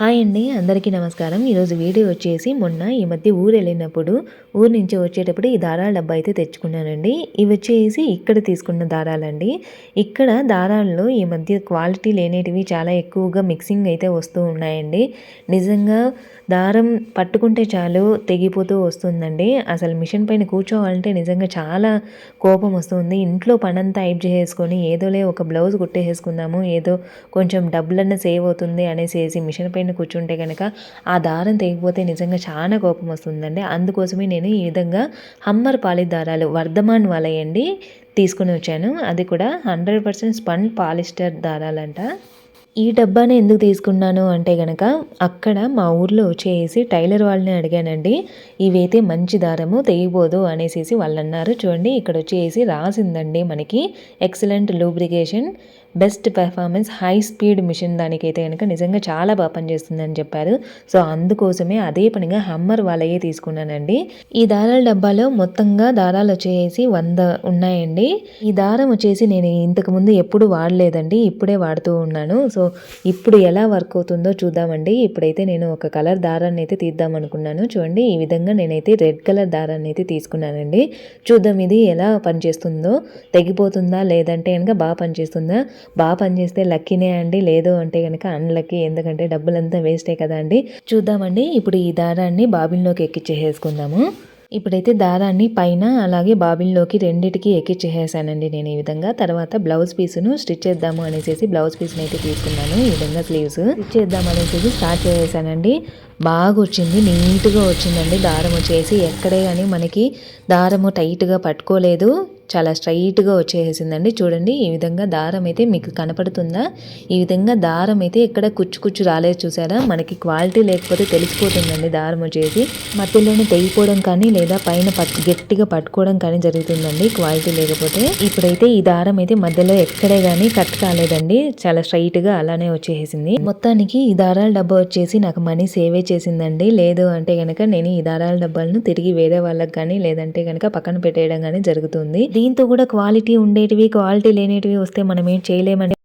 Hi అండి అందరికీ నమస్కారం. ఈరోజు వీడియో వచ్చేసి మొన్న ఈ మధ్య ఊరు వెళ్ళినప్పుడు ఊరు నుంచి వచ్చేటప్పుడు ఈ దారాల డబ్బా అయితే తెచ్చుకున్నానండి. ఇవి వచ్చేసి ఇక్కడ తీసుకున్న దారాలండి. ఇక్కడ దారాల్లో ఈ మధ్య క్వాలిటీ లేనేటివి చాలా ఎక్కువగా మిక్సింగ్ అయితే వస్తూ ఉన్నాయండి. నిజంగా దారం పట్టుకుంటే చాలు తెగిపోతూ వస్తుందండి. అసలు మిషన్ పైన కూర్చోవాలంటే నిజంగా చాలా కోపం వస్తుంది. ఇంట్లో పనంతా అయిప్ చేసుకొని ఏదోలే ఒక బ్లౌజ్ కుట్టేసుకుందాము ఏదో కొంచెం డబ్బులన్నా సేవ్ అవుతుంది అనేసి మిషన్ పైన కూర్చుంటే కనుక ఆ దారం తెగిపోతే నిజంగా చాలా కోపం వస్తుందండి. అందుకోసమే నేను ఈ విధంగా హమ్మర్ పాలి దారాలు వర్ధమాన్ వలయండి తీసుకుని వచ్చాను. అది కూడా హండ్రెడ్ పర్సెంట్ స్పన్ పాలిస్టర్ దారాలంట. ఈ డబ్బాని ఎందుకు తీసుకున్నాను అంటే గనక అక్కడ మా ఊర్లో వచ్చేసి టైలర్ వాళ్ళని అడిగానండి ఇవైతే మంచి దారము తెగిపోదు అనేసి వాళ్ళు అన్నారు చూడండి ఇక్కడ వచ్చేసి రాసిందండి మనకి excellent lubrication best performance high speed machine దానికైతే కనుక నిజంగా చాలా బాగా పనిచేస్తుందని చెప్పారు. సో అందుకోసమే అదే పనిగా హమ్మర్ వాళ్ళయే తీసుకున్నానండి. ఈ దారాల డబ్బాలో మొత్తంగా దారాలు వచ్చేసి వంద ఉన్నాయండి. ఈ దారం వచ్చేసి నేను ఇంతకు ముందు ఎప్పుడు వాడలేదండి ఇప్పుడే వాడుతూ ఉన్నాను. సో ఇప్పుడు ఎలా వర్క్ అవుతుందో చూద్దామండి. ఇప్పుడైతే నేను ఒక కలర్ దారాన్ని అయితే తీద్దాం అనుకున్నాను చూడండి ఈ విధంగా నేనైతే రెడ్ కలర్ దారాన్ని అయితే తీసుకున్నానండి. చూద్దాం ఇది ఎలా పనిచేస్తుందో. తెగిపోతుందా లేదంటే కనుక బాగా పనిచేస్తుందా? బాగా పనిచేస్తే లక్కీనే అండి లేదు అంటే కనుక అన్లక్కీ ఎందుకంటే డబ్బులంతా వేస్టే కదా అండి. చూద్దామండి ఇప్పుడు ఈ దారాన్ని బాబిన్లోకి ఎక్కిచ్చేసేసుకుందాము. ఇప్పుడైతే దారాన్ని పైన అలాగే బాబిన్లోకి రెండిటికి ఎక్కిచ్చేసానండి నేను ఈ విధంగా. తర్వాత బ్లౌజ్ పీస్ను స్టిచ్ చేద్దాము అనేసి బ్లౌజ్ పీస్ని అయితే తీసుకున్నాను ఈ విధంగా స్లీవ్స్. స్టిచ్ చేద్దాం అనేసి స్టార్ట్ చేసేసానండి. బాగా వచ్చింది నీట్గా వచ్చిందండి దారం వచ్చేసి ఎక్కడే కానీ మనకి దారము టైట్గా పట్టుకోలేదు. చాలా స్ట్రైట్గా వచ్చేసిందండి. చూడండి ఈ విధంగా దారం అయితే మీకు కనపడుతుందా? ఈ విధంగా దారం అయితే ఎక్కడ కుచ్చు కుచ్చు రాలేదు చూసారా? మనకి క్వాలిటీ లేకపోతే తెలిసిపోతుందండి దారం వచ్చేసి. మధ్యలోనే తెగిపోవడం కానీ లేదా పైన గట్టిగా పట్టుకోవడం కానీ జరుగుతుందండి క్వాలిటీ లేకపోతే. ఇప్పుడైతే ఈ దారం అయితే మధ్యలో ఎక్కడే కానీ కట్ కాలేదండి. చాలా స్ట్రైట్గా అలానే వచ్చేసింది. మొత్తానికి ఈ దారాల డబ్బా వచ్చేసి నాకు మనీ సేవే చేసిందండి. లేదు అంటే కనుక నేను ఈ దారాల డబ్బాలను తిరిగి వేరే వాళ్ళకి కానీ లేదంటే కనుక పక్కన పెట్టేయడం కానీ జరుగుతుంది. దీంతో కూడా క్వాలిటీ ఉండేటివి క్వాలిటీ లేనిటివి వస్తే మనం ఏం చేయలేమండి.